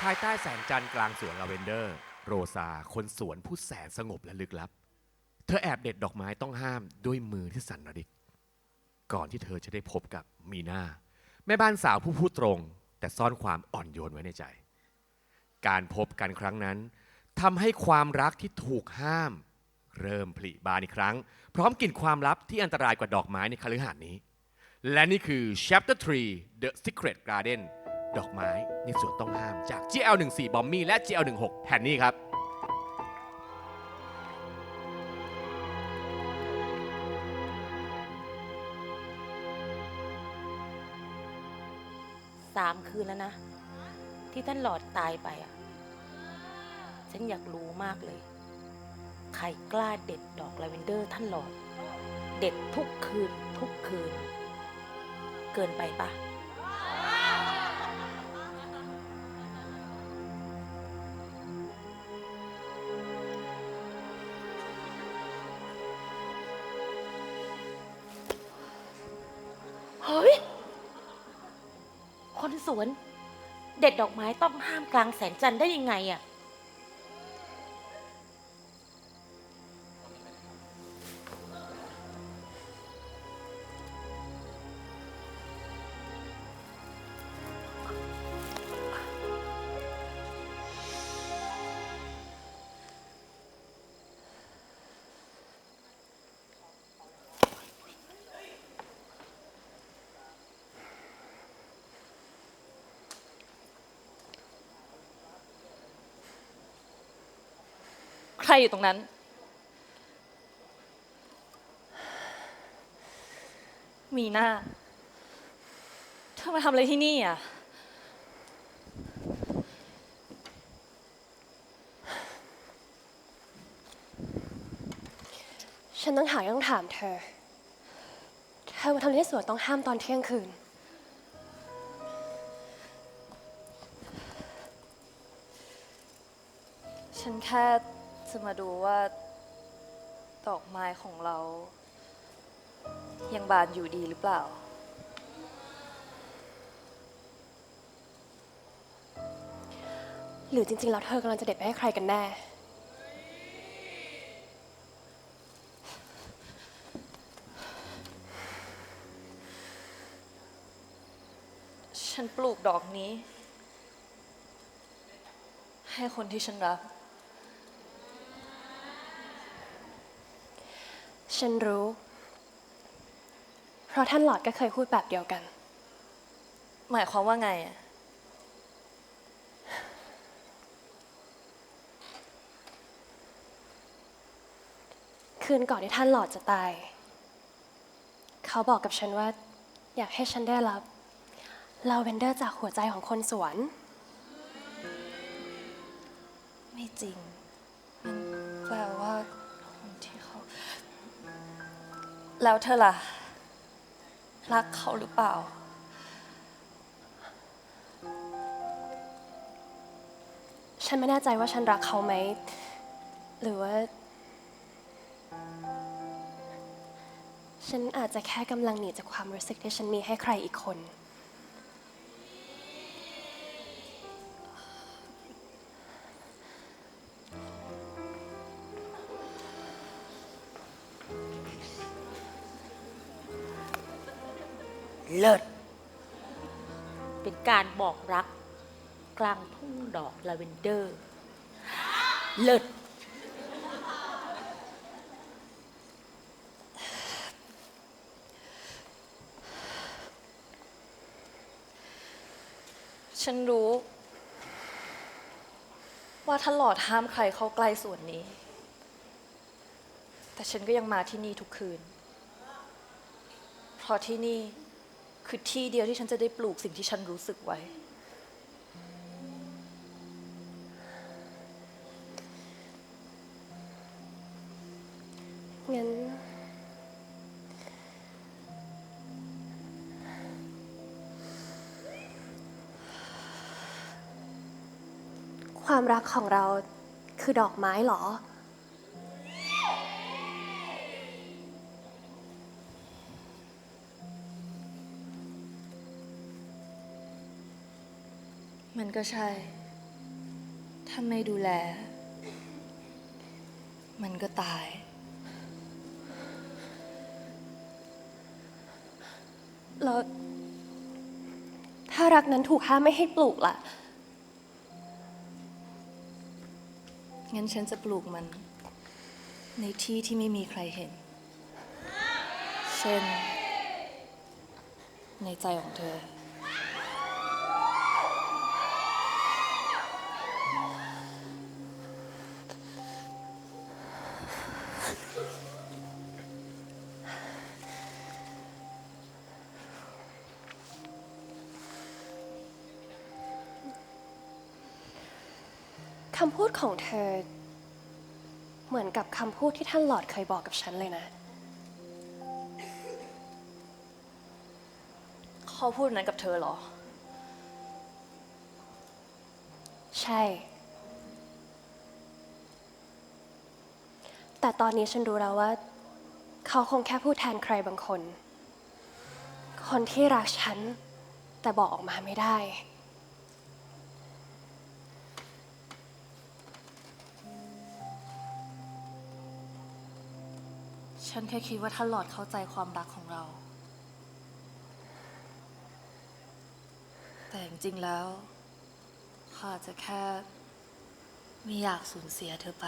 ภายใต้แสงจันทร์กลางสวนลาเวนเดอร์ โรซาคนสวนผู้แสนสงบและลึกลับ เธอแอบเด็ดดอกไม้ต้องห้ามด้วยมือที่สั่นระดิก ก่อนที่เธอจะได้พบกับมีนาแม่บ้านสาวผู้พูดตรง แต่ซ่อนความอ่อนโยนไว้ในใจ การพบกันครั้งนั้นทำให้ความรักที่ถูกห้าม เริ่มผลิบานอีกครั้ง พร้อมกลิ่นความลับที่อันตรายกว่าดอกไม้ในคฤหาสน์นี้ และนี่คือ Chapter 3 The Secret Garden ดอกไม้ในสวนต้องห้ามจาก GL14 บอมมี่และ GL16 แผ่นนี้ครับสามคืนแล้วนะ ที่ท่านหลอดตายไปอะ ฉันอยากรู้มากเลย ใครกล้าเด็ดดอกลาเวนเดอร์ท่านหลอด เด็ดทุกคืนทุกคืน เกินไปปะ เฮ้ย คนสวน เด็ดดอกไม้ต้องห้ามกลางแสงจันทร์ได้ยังไงอะ ใครอยู่ตรงนั้น มีหน้า เธอมาทำอะไรที่นี่อะ ฉันต้องหาต้องถามเธอ เธอมาทำอะไรที่สวนต้องห้ามตอนเที่ยงคืน ฉันแค่ จะมาดูว่า ดอกไม้ของเรา ยังบานอยู่ดีหรือเปล่า หรือจริงๆแล้วเธอกำลังจะเด็ดไปให้ใครกันแน่ ฉันปลูกดอกนี้ ให้คนที่ฉันรัก ฉันรู้ เพราะท่านหลอดก็เคยพูดแบบเดียวกัน หมายความว่าไงอะคืนก่อนที่ท่านหลอดจะตาย เขาบอกกับฉันว่า อยากให้ฉันได้รับลาเวนเดอร์จากหัวใจของคนสวน ไม่จริง แล้วเธอล่ะ รักเขาหรือเปล่า ฉันไม่แน่ใจว่าฉันรักเขาไหม หรือว่า ฉันอาจจะแค่กำลังหนีจากความรู้สึกที่ฉันมีให้ใครอีกคน การบอกรัก กลางทุ่งดอกลาเวนเดอร์ เลิศฉันรู้ ว่าท่านหลอดห้ามใครเข้าใกล้ส่วนนี้ แต่ฉันก็ยังมาที่นี่ทุกคืน เพราะที่นี่ คือที่เดียวที่ฉันจะได้ปลูกสิ่งที่ฉันรู้สึกไว้ งั้น ความรักของเราคือดอกไม้เหรอ มันก็ใช่ ถ้าไม่ดูแล มันก็ตาย แล้วถ้ารักนั้นถูกห้ามไม่ให้ปลูกล่ะ งั้นฉันจะปลูกมัน ในที่ที่ไม่มีใครเห็น เช่น ในใจของเธอ คำพูดของเธอ เหมือนกับคำพูดที่ท่านหลอดเคยบอกกับฉันเลยนะ เขาพูดนั้นกับเธอเหรอ ใช่ แต่ตอนนี้ฉันรู้แล้วว่า เขาคงแค่พูดแทนใครบางคน คนที่รักฉัน แต่บอกออกมาไม่ได้ ฉันแค่คิดว่าถ้าหลอดเข้าใจความรักของเรา แต่จริงๆแล้วเขาอาจจะแค่ไม่อยากสูญเสียเธอไป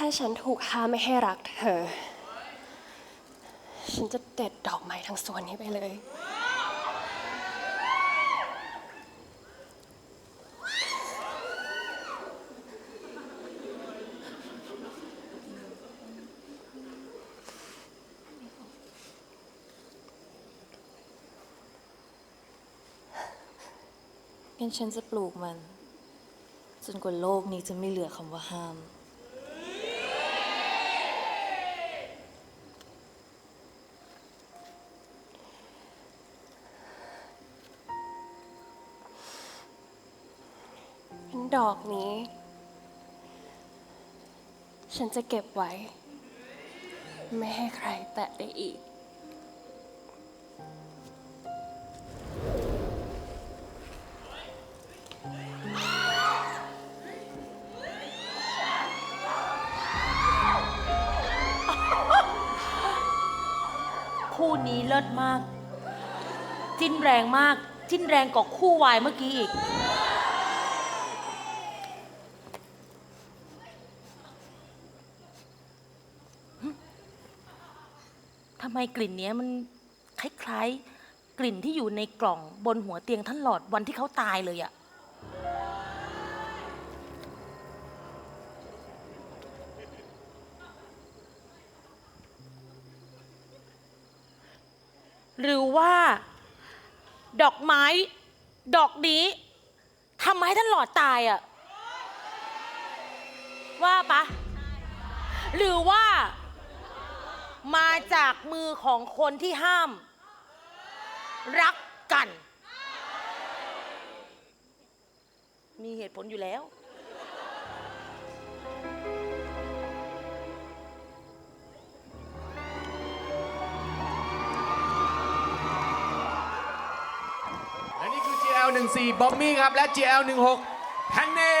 ถ้าฉันถูกห้ามไม่ให้รักเธอ ฉันจะเด็ดดอกไม้ทั้งสวนนี้ไปเลย งั้นฉันจะปลูกมัน จนกว่าโลกนี้จะไม่เหลือคำว่าห้าม ดอกนี้ ฉันจะเก็บไว้ ไม่ให้ใครแตะได้อีก คู่นี้เลิศมาก จิ้นแรงมาก จิ้นแรงกว่าคู่วายเมื่อกี้อีก ทำไมกลิ่นเนี้ยมันคล้ายๆ กลิ่นที่อยู่ในกล่องบนหัวเตียงท่านหลอดวันที่เขาตายเลยอะหรือว่า ดอกไม้ ดอกนี้ทำให้ท่านหลอดตายอะว่าปะหรือว่า มาจากมือของคนที่ห้าม รักกัน มีเหตุผลอยู่แล้ว และนี่คือ GL 14บอมมี่ครับ และ GL 16แพนเน่